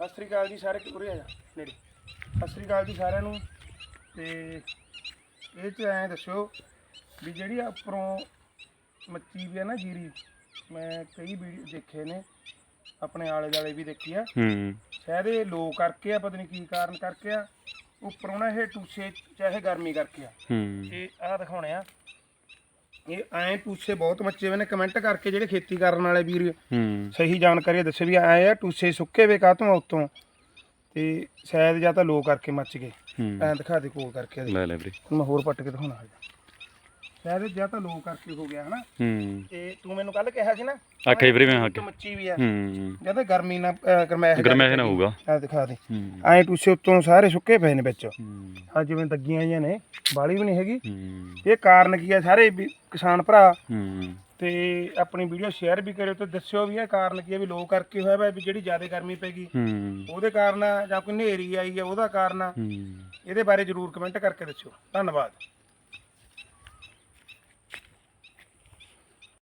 ਸਤਿ ਸ੍ਰੀ ਅਕਾਲ ਜੀ ਸਾਰੇ ਉਰੇ ਆ ਜਾ ਨੇੜੇ। ਸਤਿ ਸ੍ਰੀ ਅਕਾਲ ਜੀ ਸਾਰਿਆਂ ਨੂੰ। ਤੇ ਇਹ ਚ ਐਂ ਦੱਸੋ ਵੀ ਜਿਹੜੀ ਆ ਉੱਪਰੋਂ ਮੱਚੀ ਵੀ ਆ ਨਾ ਜੀਰੀ ਮੈਂ ਕਈ ਵੀਡੀਓ ਦੇਖੇ ਨੇ ਆਪਣੇ ਆਲੇ ਦੁਆਲੇ ਵੀ ਦੇਖੀ ਆ। ਹੂੰ। ਸ਼ਾਇਦ ਇਹ ਲੋ ਕਰਕੇ ਆ ਪਤਾ ਨਹੀਂ ਕੀ ਕਾਰਨ ਕਰਕੇ ਆ। ਉੱਪਰੋਂ ਨਾ ਇਹ ਟੂਸੇ ਚਾਹੇ ਗਰਮੀ ਕਰਕੇ ਆ। ਹੂੰ। ਇਹ ਆ ਦਿਖਾਉਣੇ ਆ ਇਹ ਐਂ ਟੂਸੇ ਬਹੁਤ ਮੱਚੇ ਹੋਏ ਨੇ ਕਮੈਂਟ ਕਰਕੇ ਜਿਹੜੇ ਖੇਤੀ ਕਰਨ ਵਾਲੇ ਵੀਰ ਹੂੰ। ਸਹੀ ਜਾਣਕਾਰੀ ਦੱਸੇ ਵੀ ਆਏ ਆ ਟੂਸੇ ਸੁੱਕੇ ਵੇ ਕਾਤੋਂ ਉਤੋਂ। ਤੇ ਸ਼ਾਇਦ ਜਾਂ ਤਾਂ ਲੋ ਕਰਕੇ ਮੱਚ ਗਏ। ਹੂੰ। ਐਂ ਦਿਖਾ ਦੇ ਕੋਲ ਕਰਕੇ ਇਹਦੇ। ਲੈ ਲੈ ਵੀਰੇ। ਮੈਂ ਹੋਰ ਪੱਟ ਕੇ ਦਿਖਾਉਣਾ ਹੈ ਸ਼ਾਇਦ ਜਾਂ ਤਾਂ ਲੋ ਕਰਕੇ ਹੋ ਗਿਆ ਹਨਾ? ਹੂੰ। ਤੇ ਤੂੰ ਮੈਨੂੰ ਕੱਲ ਕਿਹਾ ਸੀ ਨਾ ਆਖਿਆ ਵੀਰੇ ਮੈਂ ਆ ਕੇ ਮੱਚੀ ਵੀ ਆ। ਹੂੰ। ਜਾਂ ਤਾਂ ਗਰਮੀ ਨਾਲ ਅਹ, ਗਰਮੈਸ਼ ਗਰਮੈਸ਼ ਨਾ ਹੋਊਗਾ। ਆ ਦਿਖਾ ਦੇ। ਹੂੰ। ਐਂ ਟੂਸੇ ਉੱਤੋਂ ਸਾਰੇ ਸੁੱਕੇ ਪਏ ਨੇ ਵਿੱਚ। ਹੂੰ। ਆ ਜਿਵੇਂ ਦੱਗੀਆਂ ਜੀਆਂ ਨੇ ਬਾਲੀ ਵੀ ਨਹੀਂ ਹੈਗੀ। ਹੂੰ। ਇਹ ਕਾਰਨ ਕੀ ਆ? ਸਾਰੇ ਵੀ ਕਿਸਾਨ ਭਰਾ। ਹੂੰ। ਤੇ ਆਪਣੀ ਵੀਡੀਓ ਸ਼ੇਅਰ ਵੀ ਕਰਿਓ ਤੇ ਦੱਸਿਓ ਵੀ ਇਹ ਕਾਰਨ ਕੀ ਆ ਵੀ ਲੋ ਕਰਕੇ ਹੋਇਆ ਵਾ ਵੀ ਜਿਹੜੀ ਜ਼ਿਆਦਾ ਗਰਮੀ ਪੈ ਗਈ। ਹੂੰ। ਉਹਦੇ ਕਾਰਨ ਆ ਜਾਂ ਕੋਈ ਹਨੇਰੀ ਆਈ ਆ ਉਹਦਾ ਕਾਰਨ ਆ। ਹੂੰ। ਇਹਦੇ ਬਾਰੇ ਜਰੂਰ ਕਮੈਂਟ ਕਰਕੇ ਦੱਸਿਓ। ਧੰਨਵਾਦ।